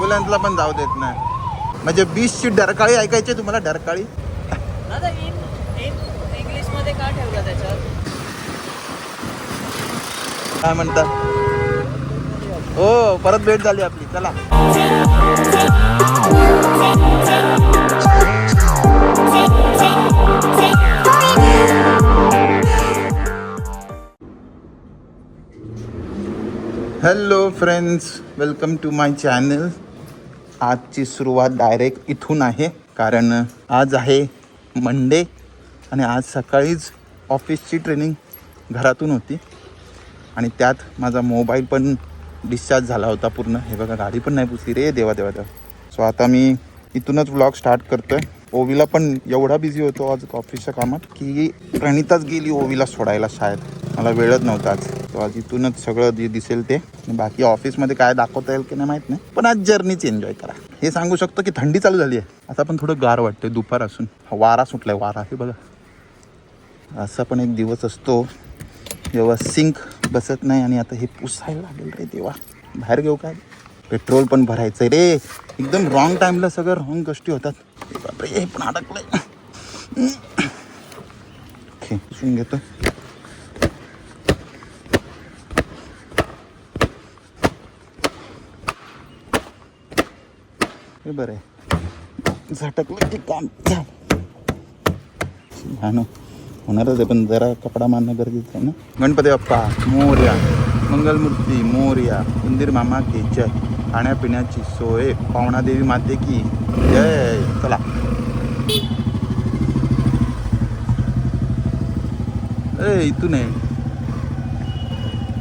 ॲम्ब्युलन्सला पण जाऊ देत नाही. म्हणजे बीचची डरकाळी ऐकायची तुम्हाला? डरकाळी? का ठेवलं त्याच्यात काय म्हणता? हो परत भेट झाली आपली. चला. Hello friends welcome to my channel आजची सुरुवात डायरेक्ट इथून आहे. कारण आज आहे मंडे आणि आज सकाळीच ऑफिसची ट्रेनिंग घरातून होती. आणि त्यात माझा मोबाईल पण डिस्चार्ज झाला होता पूर्ण. हे बघा गाडी पण नाही पुसली रे देवा देवा देवा. सो आता मी इथूनच व्लॉग स्टार्ट करतो आहे ओवीला पण एवढा बिझी होतो आज ऑफिसच्या कामात की प्रणिताच गेली ओवीला सोडायला शाळेत. मला वेळच नव्हता आज. तो आज इथूनच सगळं जे दिसेल ते. बाकी ऑफिसमध्ये काय दाखवता येईल की नाही माहीत नाही. पण आज जर्नीच एन्जॉय करा. हे सांगू शकतो की थंडी चालू झाली आहे. आता पण थोडं गार वाटतंय दुपार असून वारा सुटलाय वारा. हे बघा. असा पण एक दिवस असतो. जेव्हा सिंक बसत नाही आणि आता हे पुसायला लागेल रे देवा. बाहेर घेऊ काय? पेट्रोल पण भरायचं रे. एकदम रॉंग टाईमला सगळं रॉंग गोष्टी होतात. बापरे हे पण अडकलंय. ओके पुसून घेतो. हे बरं आहे. झटकलं की काम. झालं होणारच आहे पण जरा कपडा मारणं गरजेचं आहे ना? गणपती बाप्पा मोर्या मंगलमूर्ती मोर्या उंदीर मामा की जय. खाण्यापिण्याची सोय पावणादेवी माते की जय. चला. ए इथून आहे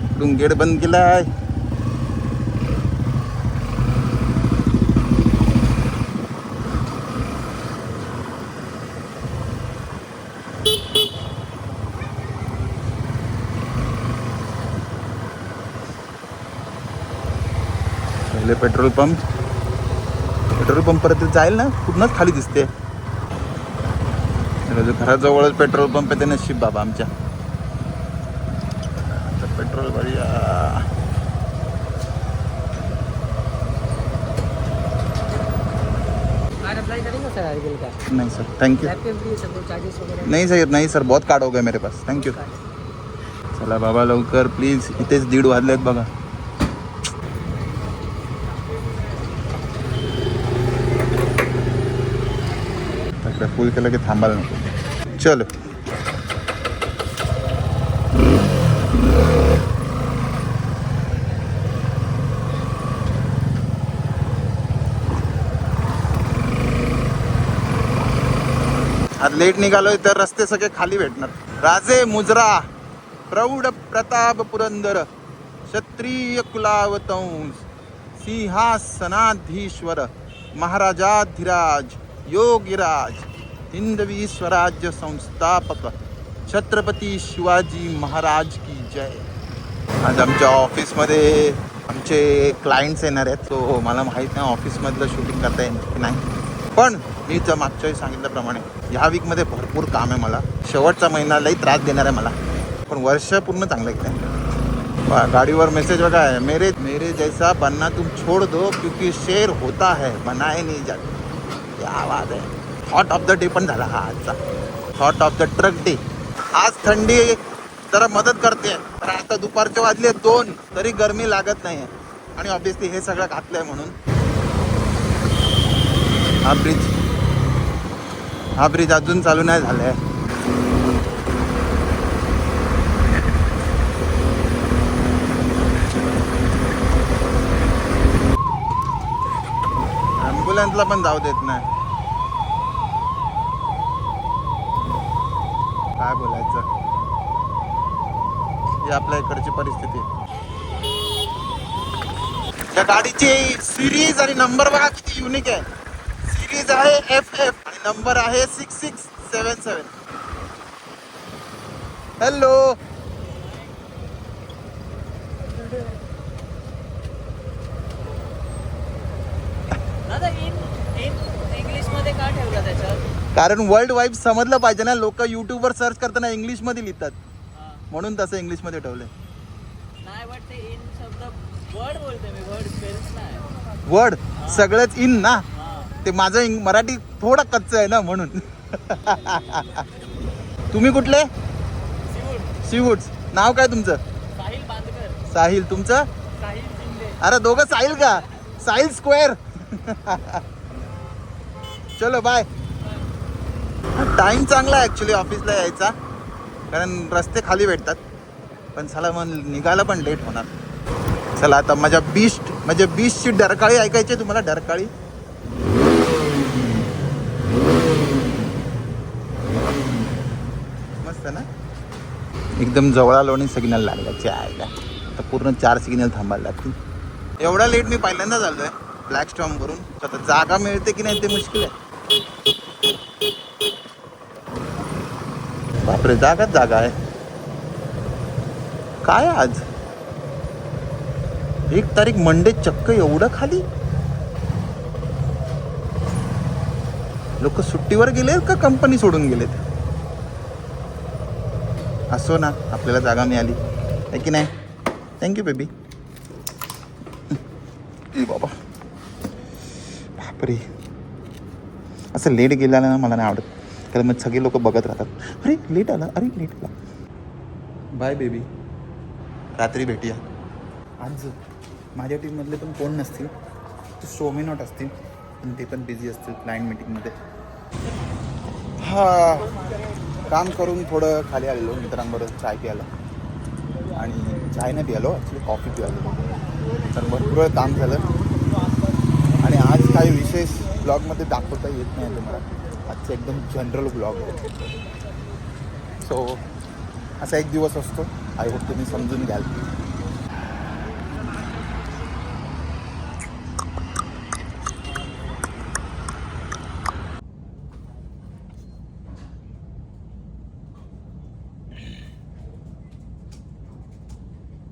इकडून गेट बंद केलाय. पहिले पेट्रोल पंप. पेट्रोल पंप परत जाईल ना? पूर्णच खाली दिसते. घराजवळच पेट्रोल पंप आहे ते नशीब बाबा आमच्या. पेट्रोल भरूया सर आगे नहीं सर थैंक यू नाही सर नाही सर बहुत कार्ड हो गए मेरे पास. थँक्यू चला बाबा लवकर प्लीज इथेच दीड वाजलेत बघा इकडे फुल केलं की थांबायला नको. चल. आज लेट निघालोय तर रस्ते सगळे खाली भेटणार. राजे मुजरा प्रौढ प्रताप पुरंदर क्षत्रिय कुलावतंस सिंहासनाधीश्वर महाराजाधिराज योगिराज हिंदवी स्वराज्य संस्थापक छत्रपती शिवाजी महाराज की जय. आज आमच्या ऑफिसमध्ये आमचे क्लायंट्स येणार आहेत सो मला माहीत नाही ऑफिसमधलं शूटिंग करता येईल की नाही. पण मी तर मागच्या सांगितल्याप्रमाणे ह्या वीकमध्ये भरपूर काम आहे मला. शेवटचा महिना लई त्रास देणार आहे मला. पण वर्ष पूर्ण चांगलं गेलं गाडीवर मेसेज बघा आहे मेरे मेरे जैसा बनना तुम छोड़ दो क्योंकि शेर होता है बनाए नहीं जात. आवाज आहे. हॉट ऑफ द डे पण झाला हा आजचा. Hot of the truck day आज थंडी जरा मदत करते. तर आता दुपारचे वाजले दोन. तरी गरमी लागत नाही आणि ऑब्विसली हे सगळं घातलंय म्हणून. हा ब्रिज हा ब्रिज अजून चालू नाही झालाय. ॲम्ब्युलन्सला पण जाऊ देत नाही. काय बोलायचं? ही आपल्या इकडची परिस्थिती. त्या गाडीची सिरीज आणि नंबर बघा किती युनिक आहे. सिरीज आहे एफ एफ आणि नंबर आहे six six seven seven hello दादा इंग्लिशमध्ये का ठेवा कारण वर्ल्ड वाईड समजलं पाहिजे ना. लोक युट्यूबवर सर्च करताना इंग्लिशमध्ये लिहितात. म्हणून तसं इंग्लिशमध्ये शब्द वर्ड सगळंच इन ना? ते माझं मराठी थोडं कच्चं आहे ना म्हणून. तुम्ही कुठले? सीवूड्स. नाव काय तुमचं? साहिल तुमचं? अरे दोघं साहिल का? साहिल स्क्वेअर चलो बाय टाइम चांगला आहे ॲक्च्युली ऑफिसला यायचा. कारण रस्ते खाली भेटतात. पण चला मग निघायला पण लेट होणार. चला आता माझ्या बीस्ट माझ्या बीस्टची डरकाळी ऐकायची आहे तुम्हाला? डरकाळी? मस्त ना? एकदम जवळा लोणी सिग्नल लागला. चायला आता पूर्ण चार सिग्नल थांबायला लागतील. एवढा लेट मी पहिल्यांदा झालो आहे ब्लॅक स्टॉम करून आता जागा मिळते की नाही ते मुश्किल आहे. बापरे जागाच जागा आहे. काय आज? एक तारीख मंडे चक्क एवढं खाली? लोक सुट्टीवर गेलेत का कंपनी सोडून गेलेत? असो ना आपल्याला जागा मिळाली. आहे की नाही? थँक्यू बेबी बाबा. बापरे. असं लेट गेल्यानं ना मला नाही आवडत. कारण मग सगळे लोक बघत राहतात. अरे लेट आला. अरे लेट आला. बाय बेबी रात्री भेटूया. आज माझ्या टीममधले पण कोण नसतील ते सोमी नॉट असतील पण ते पण बिझी असतील क्लायंट मीटिंगमध्ये हा काम करून थोडं खाली आलेलो मित्रांबरोबर चाय प्यायला. आणि चाय नाही प्यालो ॲक्च्युली कॉफी प्यालो तर भरपूर वेळ काम झालं. आणि आज काही विशेष ब्लॉगमध्ये दाखवता येत नाही तुम्हाला. आजचं एकदम जनरल ब्लॉग आहे सो असा एक दिवस असतो। आय होप तुम्ही समजून घ्याल।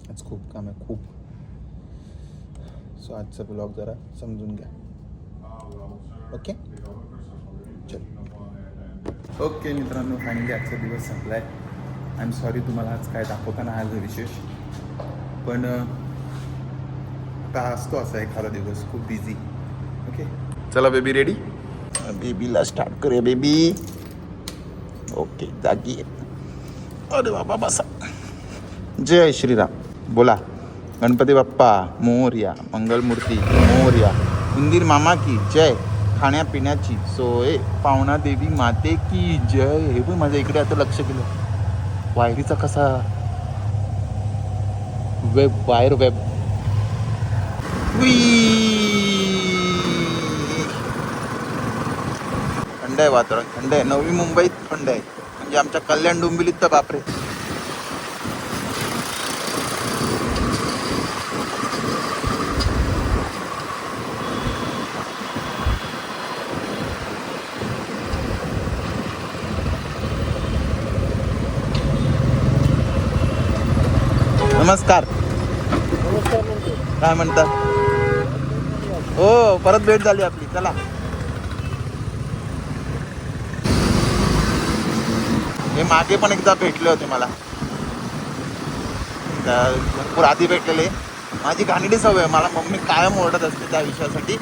आज खूप काम आहे, खूप। सो आजचा ब्लॉग जरा समजून घ्या। ओके चल। ओके मित्रांनो फायनली आजचा दिवस संपला आहे आय एम सॉरी तुम्हाला आज काय दाखवताना आज विशेष. पण आता असतो असा एखादा दिवस खूप बिझी ओके चला बेबी रेडी बेबीला स्टार्ट करूया बेबी ओके जागी. अरे बाबा बसा जय श्रीराम. बोला. गणपती बाप्पा मोर्या मंगलमूर्ती मोर्या. उंदीर मामा की जय. खाण्यापिण्याची सोय पावणा देवी माते की जय हे पण माझ्या इकडे आता लक्ष केलं. वायरीचा कसा? Web wire web. थंड आहे वातावरण थंड आहे. नवी मुंबईत थंड आहे. म्हणजे आमच्या कल्याण डोंबिवलीत तर बापरे. नमस्कार. काय म्हणतात हो परत भेट झाली आपली. चला. हे मागे पण एकदा भेटले होते मला. भरपूर आधी भेटलेले. माझी घाणडी सवय मला मम्मी कायम ओरडत असते त्या विषयासाठी.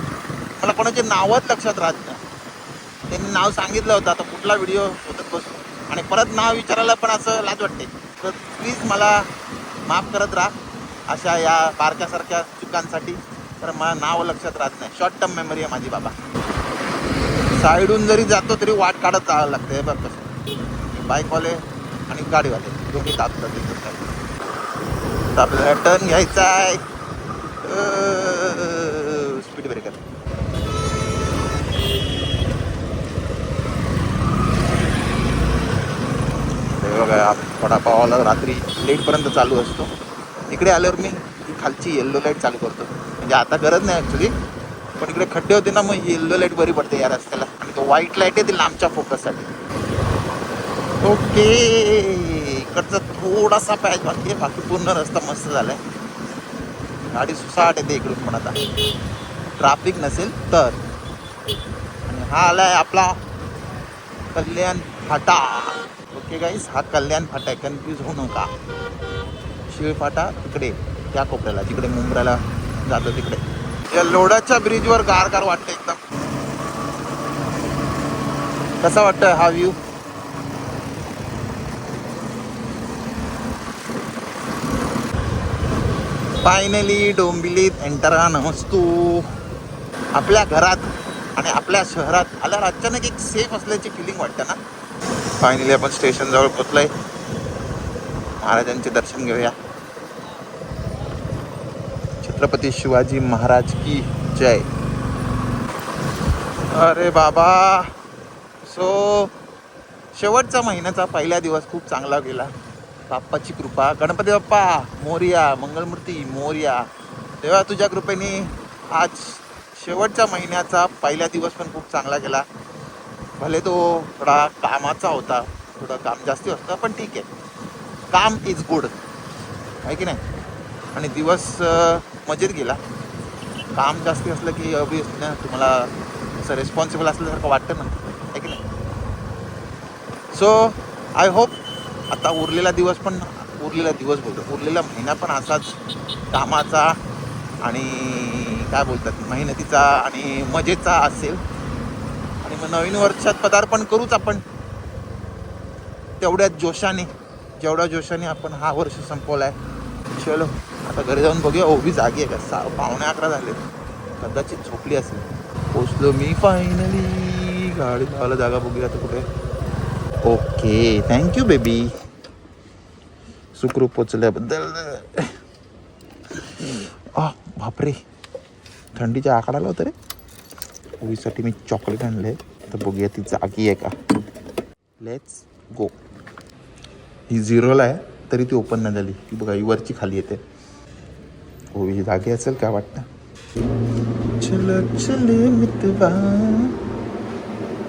मला कोणाचे नावच लक्षात राहत नाही. त्यांनी नाव सांगितलं होतं. आता कुठला व्हिडिओ होतात बसून आणि परत नाव विचारायला पण असं लाज वाटते. तर प्लीज मला माफ करत राहा. अशा या बारक्यासारख्या चुकांसाठी तर मला नाव लक्षात राहत नाही. शॉर्ट टर्म मेमरी आहे माझी बाबा. साईडून जरी जातो तरी वाट काढत जावं लागतं. हे बघ कसं. बाईकवाले आणि गाडीवाले दोन्ही तापतात तिथं तर आपल्याला टर्न घ्यायचा आहे. स्पीड ब्रेकर बघा वडापावाला रात्री लेटपर्यंत चालू असतो. इकडे आल्यावर मी ही खालची येल्लो लाइट चालू करतो. म्हणजे आता गरज नाही ॲक्च्युली पण इकडे खड्डे होते ना मग येल्लो लाइट बरी पडते या रस्त्याला. आणि तो व्हाईट लाइट आहे ती लांबच्या फोकससाठी ओके इकडचा थोडासा पॅच बाकी आहे. बाकी पूर्ण रस्ता मस्त झाला आहे गाडी सुसाट येते इकडून पण आता. ट्राफिक नसेल तर. आणि हा आहे आपला कल्याण फाटा. ओके गाईस हा कल्याण फाटा आहे कन्फ्यूज होऊ नका. शिळ फाटा तिकडे त्या कोपऱ्याला जिकडे मुंबईला जातो तिकडे. या लोडाच्या ब्रिजवर गार गार वाटतं एकदम. कसा वाटतं हा व्ह्यू फायनली डोंबिलीत एंटर नमस्तू. आपल्या घरात आणि आपल्या शहरात आल्यावर अचानक एक सेफ असल्याची फिलिंग वाटतं ना? फायनली आपण स्टेशनजवळ पोचलो पोचलोय महाराजांचे दर्शन घेऊया. छत्रपती शिवाजी महाराज की जय. अरे बाबा. सो शेवटचा महिन्याचा पहिला दिवस खूप चांगला गेला. बाप्पाची कृपा. गणपती बाप्पा मोर्या मंगलमूर्ती मोर्या. तेव्हा तुझ्या कृपेने आज शेवटच्या महिन्याचा पहिला दिवस पण खूप चांगला गेला. भले तो थोडा कामाचा होता थोडं काम जास्ती असतं पण ठीक आहे. काम इज गुड आहे की नाही? आणि दिवस मजेत गेला. काम जास्ती असलं की ऑबियसली ना तुम्हाला असं रिस्पॉन्सिबल असल्यासारखं वाटतं ना. आहे की नाही? सो आय होप आता उरलेला दिवस पण उरलेला दिवस बोलतो. उरलेला महिना पण असाच कामाचा आणि काय बोलतात मेहनतीचा आणि मजेचा असेल. आणि मग नवीन वर्षात पदार्पण करूच आपण. तेवढ्याच जोशाने जेवढ्या जोशाने आपण हा वर्ष संपवला आहे चलो आता घरी जाऊन बघूया. ओबी जागी आहे का? सा पावणे अकरा झाले. कदाचित झोपली असेल. पोचलो मी फायनली गाडी धावायला जागा बघूया आता कुठे. ओके थँक्यू बेबी सुखरूप पोचल्याबद्दल. आ बापरे. थंडीच्या आकडाला होतं रे. ओवीसाठी मी चॉकलेट आणले तर बघूया ती जागी आहे का लेट्स गो ही झिरोला आहे तरी ती ओपन नाही झाली ती बघा ही वरची खाली येते हो ही जागी असेल काय वाटतं चलो चले मितवा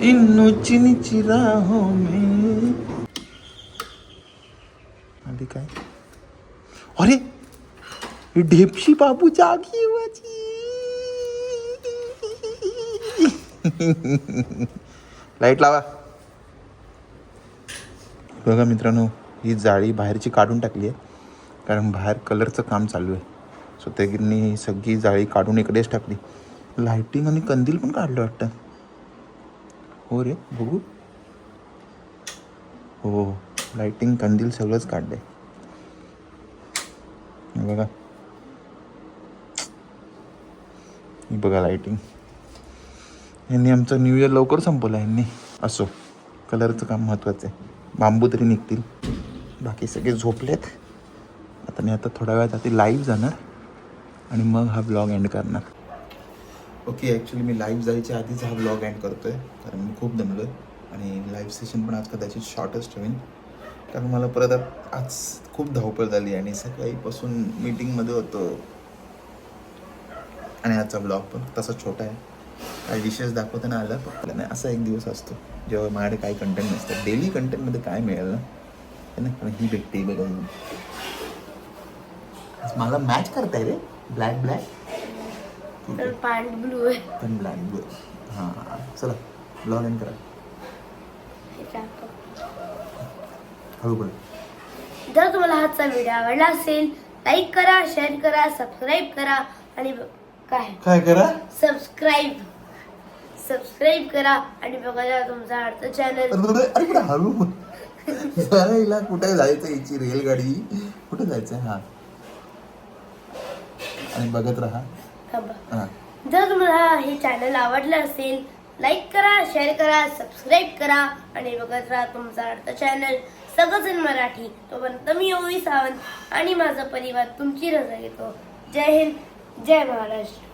इन्नो चिनीची राहो में आधी काय अरे ही ढेपशी बाबू जागी आहे माझी लाइट लावा. बघा मित्रांनो ही जाळी बाहेरची काढून टाकली आहे कारण बाहेर कलरचं काम चालू आहे. सो त्यांनी सगळी जाळी काढून इकडेच टाकली. लाईटिंग आणि कंदील पण काढलं वाटतं. हो रे बघू. हो, हो, हो. लाइटिंग कंदील सगळंच काढलंय. आहे बघा बघा लाईटिंग यांनी आमचं न्यू इयर लवकर संपवलं यांनी. असो कलरचं काम महत्त्वाचं आहे. बांबू तरी निघतील. बाकी सगळे झोपलेत. आता मी आता थोड्या वेळात आधी लाईव्ह जाणार आणि मग हा ब्लॉग एंड करणार. ओके ॲक्च्युली मी लाईव्ह जायच्या आधीच हा ब्लॉग एंड करतो आहे कारण मी खूप दमलो आणि लाईव्ह सेशन पण आज कदाचित शॉर्टच ठेवेन. कारण मला परत आज खूप धावपळ झाली आणि सकाळीपासून मीटिंगमध्ये होतो. आणि आजचा ब्लॉग पण तसा छोटा आहे. काही विशेष दाखवताना आलं पण नाही. असा एक दिवस असतो जेव्हा माझ्याकडे काही कंटेंट नसतं. डेली कंटेंटमध्ये काय मिळेल ना? है पण ही भेटते बघा आज मला मॅच करताय रे. ब्लॅक ब्लॅक पॅन्ट ब्लू आहे. पण ब्लॅक ब्लू हां चला. ब्लॉग एंड करा. हळू बोल. जर तुम्हाला आजचा व्हिडिओ आवडला असेल लाईक करा शेअर करा सबस्क्राईब करा आणि काय? काय करा? सबस्क्राईब सबस्क्राईब करा आणि बघा तुमचा आवडतं चॅनल अरे अरे कुठे हळू. जरा हिला कुठे जायचं हिची रेलगाडी? कुठे जायचं हां. आणि बघत राहा. हां. जर तुम्हाला हे चॅनल आवडलं असेल लाईक करा शेअर करा सबस्क्राईब करा आणि बघत राहा तुमचा आवडतं चॅनल सगळंच मराठी. तोपर्यंत मी ओवी सावंत आणि माझा परिवार तुमची रजा घेतो. जय हिंद. जय महाराष्ट्र